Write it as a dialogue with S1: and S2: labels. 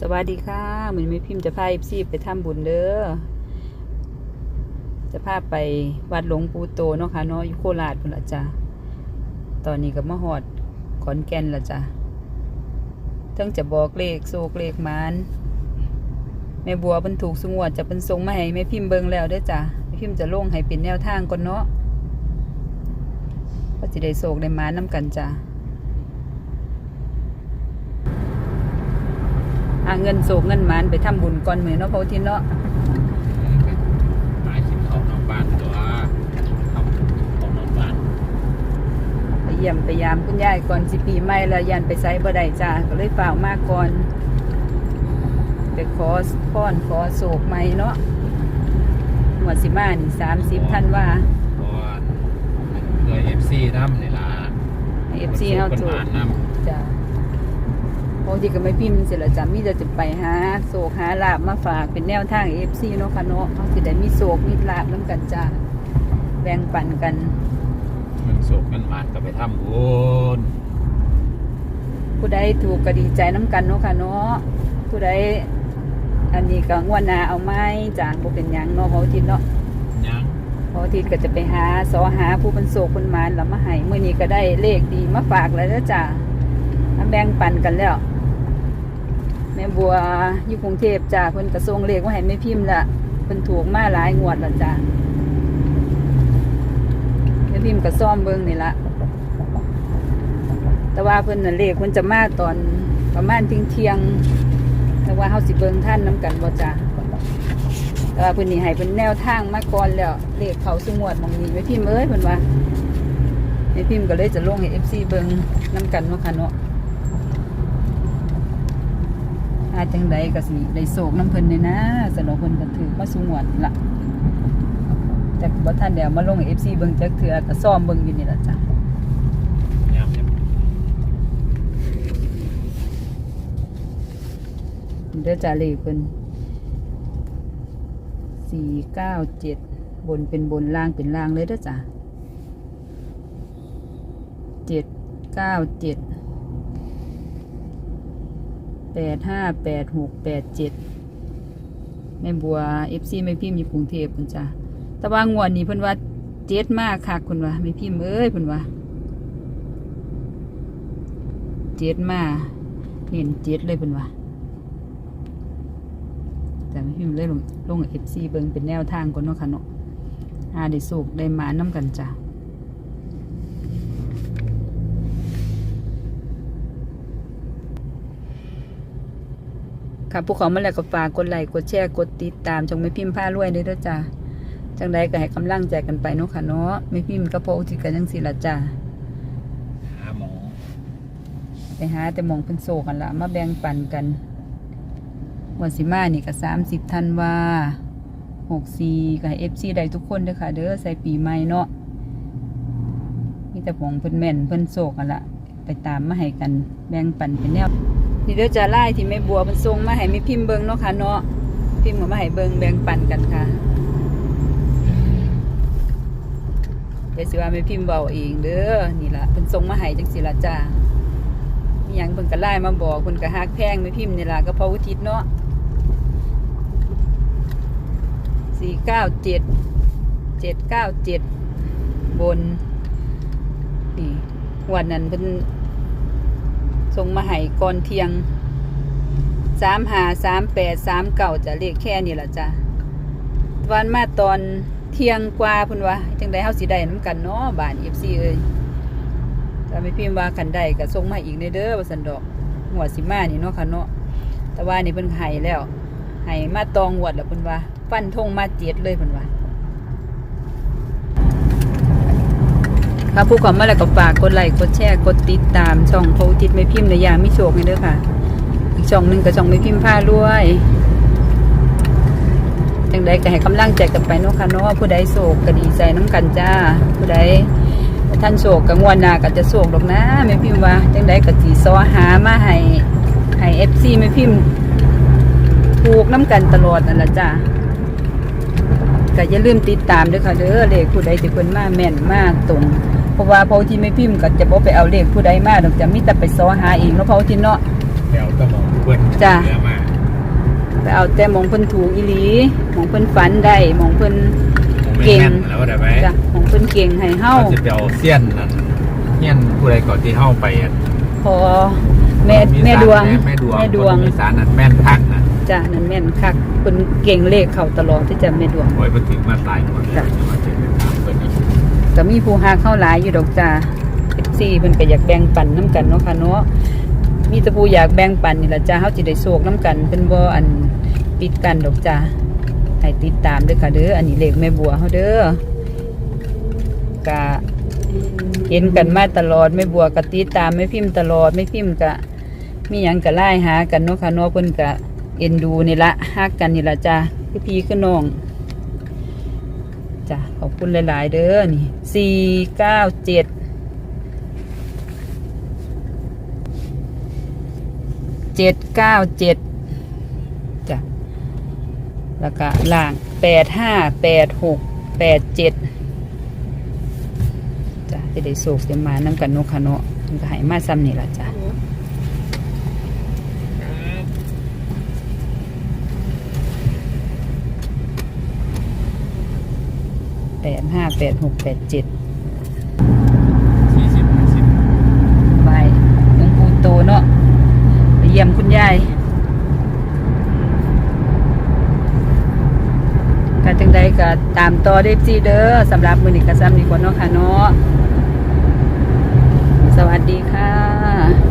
S1: สวัสดีค่ะเหมือนไม่พิมพ์จะพาเอฟซีไปทำบุญเด้อจะพาไปวัดหลวงปู่โตเนาะค่ะเนาะอยู่โคราชพุ่นละจ้ะตอนนี้ก็มหอดขอนแก่นละจ้ะทั้งจะบอกเลขโซกเลขมานแม่บัวเพิ่นถูกสงวดจะเป็นทรงมาให้แม่พิมพ์เบิ่งแล้วเด้อจ้ะแม่พิมพ์จะลงให้เป็นแนวทางก่อนเนาะก็สิได้โศกได้มานนํกันจ้ะ หาเงินโศกเงินหมานไปทำบุญก่อนมือเนาะเพราะว่าที่เนาะ
S2: หมายคิดเขานอกบ้านตัวทำเขานอกบ้าน
S1: ไปเยี่ยมไปยามคุณยายก่อนสิปีใหม่แล้วยันไปไซบ่ได้จ้าก็เลยฝ่ากมากก่อนไปขอพรขอโศกใหม่เนาะหัวดสิมานี่สามสิบท่านว่า
S2: เพราะว่าเคยเอฟซีน้ำนี่ล่ะ
S1: เอฟซีเฮา
S2: คน
S1: โศ
S2: มากน้ำ
S1: จ้า ปกติก็ไม่พิมพ์เสร็จแล้วจ้ะมีแต่จะไปหาโศกหาลาบมาฝากเป็นแนวทางเอฟซีเนาะค่ะเนาะเขาสิได้มีโศกมีลาบน้ำกันจ้าแบ่งปันกัน
S2: มันโศกมันหมานก็ไปทำบุญ
S1: ผู้ใดถูกก็ดีใจน้ำกันเนาะค่ะเนาะผู้ใดอันนี้ก็งวดหนาเอาไม้จางบ่เป็นหยังเนาะเพราะอาทิตย์เนาะ
S2: ยัง
S1: เพราะอาทิตย์ก็จะไปหาสอหาผู้เป็นโศกคนหมานแล้วมาให้มื้อนี้ก็ได้เลขดีมาฝากแล้วเด้อจ้ามาแบ่งปันกันแล้ว แม่บัวอยู่กรุงเทพจ้าเพิ่นก็ส่งเลขมาให้แม่พิมพ์ละเพิ่นถูกมาหลายงวดล้วจ้าแม่พิมพ์ก็ซ่อมเบิ่งนี่ละแต่ว่าเพิ่นน่ะเลขเพิ่นจะมาตอนประมาณเที่ยงเที่ยงแต่ว่าเฮาสิเบิ่งท่านน้กันบ่จ้ะแต่ว่าเพิ่นนี่ให้เพิ่นแนวทางมาก่อนแล้วเลขเขาสงวดมองนี้ไว้พิมพ์เอ้ยเพิ่นว่าไอ้พิมพ์ก็เลยจะลงให้ FC เบิ่งน้กันเนาค่ะเนาะ อาจังใดก็สิได้โศกน้ำเพิ่นนี่นะสนอเพิ่นก็ถือมาสงวดล่ะแต่บ่ทันเดี๋ยวมาลงให้ FC เบิ่งจักเทื่อก็ซ้อมเบิ่งอยู่นี่ล่ะจ้ะ
S2: ยามเนี่ย
S1: เด้อจาเลขเพิ่นสี่เก้าเจ็ดบนเป็นบนล่างเป็นล่างเลยเด้อจ้ะเจ็ดเก้าเจ็ด แปดห้าแปดหกแปดเจ็ดแม่บัวเอฟซีไม่พิมพ์อยู่กรุงเทพเพิ่นจ้ะแต่ว่างวดนี้เพิ่นว่าเจ็ดมากค่ะคุณว่าไม่พิมพ์เอ้ยเพิ่นว่าเจ็ดมาเน้นเจ็ดเลยเพิ่นว่าแต่ไม่พิมพ์เลยลงลงเอฟซีเบิงเป็นแนวทางก่อนเนาะค่ะเนาะหาได้สุกได้หมาน้ำกันจ้ะ ค่ะพวกเขามาแล้วก็ฝากกดไลค์กดแชร์กดติดตามจงไม่พิมพ์ผ้ารวยเลยเด้อจ้ะจังใดก็ให้กำลังใจกันไปเนาะค่ะเนาะไม่พิมพ์ก็พออุทิศกันจังสิละจ้ะ
S2: หาหมอ
S1: ไปหาแต่หมองเป็นโศกันละมาแบ่งปันกันวันสิมานี่ก็สามสิบธันวาหกสี่กับเอฟซีได้ทุกคนเด้อค่ะ เด้อใส่ปีใหม่เนาะมีแต่ของเพิ่นแม่นเพิ่นโศกกันละไปตามมาให้กันแบ่งปันเป็นแนว นี่เด้อจะไล่ที่แม่บัวเพิ่นส่งมาให้ม่พิมพ์เบิงเนาะค่ะเนาะพิมพ์มาให้เบิงแบ่งปันกันค่ะเดี๋ยวสิว่าแม่พิมพ์เบาเองเด้อนี่ละเพิ่นส่งมาให้จังสิละจ้ามีหยังเพิ่นก็ไล่มาบอกเพิ่นก็ฮักแพงไม่พิมพ์นี่ละก็เพออุทิศเนาะสี่เก้าเจ็ดเจ็ดเก้าเจ็ดบนนี่วันนั้นเพิ่น ส่งมาให้ก่อนเที่ยงสามหาสามแปดสามเก่าจะเลขแค่นี้ล่ะจ้ะวันมาตอนเที่ยงกว่าพิ่นว่าจังไดเฮาสิได้น้ำกันเนาะบาน FC เอ้ยถ้าไม่พิมพ์ว่าขันใดก็ส่งมาอีกในเด้อว่าสันดอกหัวสิมานี่เนาะค่ะเนาะแต่ว่านี่เพิ่นไห้แล้วไห้มาตองหวดแล้วเพิ่นว่าฟันธงมาเจ็ดเลยเพิ่นว่า คะผู้ขอมาแล้วก็ฝากกดไลค์กดแชร์กดติดตาม ช่องโพสติดไม่พิมพ์ในยามมิโชคนี่เด้อค่ะ อีกช่องหนึ่งก็ช่องไม่พิมพ์ผ้ารวยจังใดก็ให้กำลังใจกันไปเนาะค่ะเนาะผู้ใดโศกก็ดีใจน้ำกันจ้า ผู้ใดท่านโศกกับงวนหนาก็จะโศกดอกนะแม่พิมพ์ว่าจังไดก็สีซอหามาให้ให้เอฟซีแม่พิมพ์ถูกน้ำกันตลอดนั่นแหละจ้าก็อย่าลืมติดตามด้วยค่ะเด้อเลขผู้ใดที่เพิ่นมาแม่นมาตรง เพราะว่าพอที่ไม่พิมพ์ก็จะบ่ไปเอาเลขผู้ใดมาดอกจะมีแต่ไปซอหาเองเนาะเพราะที่เนาะ
S2: แถวก็หมอเพื่อน
S1: จ้ะ
S2: เรือมา
S1: ไปเอาแต่หมองเพิ่นถูกอีหลีหมองเพิ่นฝันได้หมองเพิ่นเก่ง
S2: แม่นๆแล้วได้ไหม
S1: จ้ะหมองเพิ่นเก่งให้เฮา
S2: เขาจะไปเอาเสี้ยนนั่นเฮี้ยนผู้ใดก่อนที่เข้าไปอะ
S1: พอแม่แม่ดวง
S2: แม่ดวง
S1: แม่ดวง
S2: คนมีสารนั่นแม่นทักนะ
S1: จ้ะนั่นแม่นคักเพิ่นเก่งเลขเข้าตลอดที่จะแม่ดวง
S2: โอ้ยมาถึงมาตายหมดเลย
S1: จ้ะ
S2: ก็มี
S1: ผู้หาเข้าหลายอยู่ดอกจ้าเอฟซีเพิ่นก็อยากแบ่งปันน้ำกันเนาะค่ะเนาะมีต่ผู้อยากแบ่งปันนี่ละจ้าเฮาสิได้โศกน้ำกันเพิ่นบ่อันปิดกันดอกจ้าให้ติดตามด้อค่ะเด้ออันนี้เลขแม่บัวเฮาเด้อกะเห็นกันมาตลอดแม่บัวก็ติดตามแม่พิมพ์ตลอดแม่พิมพ์ก็มีหยังก็ไล่หากันเนาะค่ะเนาะเพิ่นก็เอ็นดูนี่ละฮักกันนี่ละจ้าคือพี่คือน้อง จ้ะขอบคุณหลาย ๆ เด้อนี่สี่เก้าเจ็ดเจ็ดเก้าเจ็ดจ้ะแล้วก็ล่างแปดห้าแปดหกแปดเจ็ดจ้ะจะได้โศกจะมาน้ำกันนกคะเนาะมันก็ให้มาซ้ำนี่ละจ้ะแปดห้าแปดหกแปดเจ็ด
S2: สี่สิบห้าสิบ
S1: ไปหลวงปู่โตเนาะไปเยี่ยมคุณยายการจังใดก็ตามต่อได้จีเด้อสำหรับมือนี้ก็ซ้ำดีกว่าเนาะค่ะเนาะสวัสดีค่ะ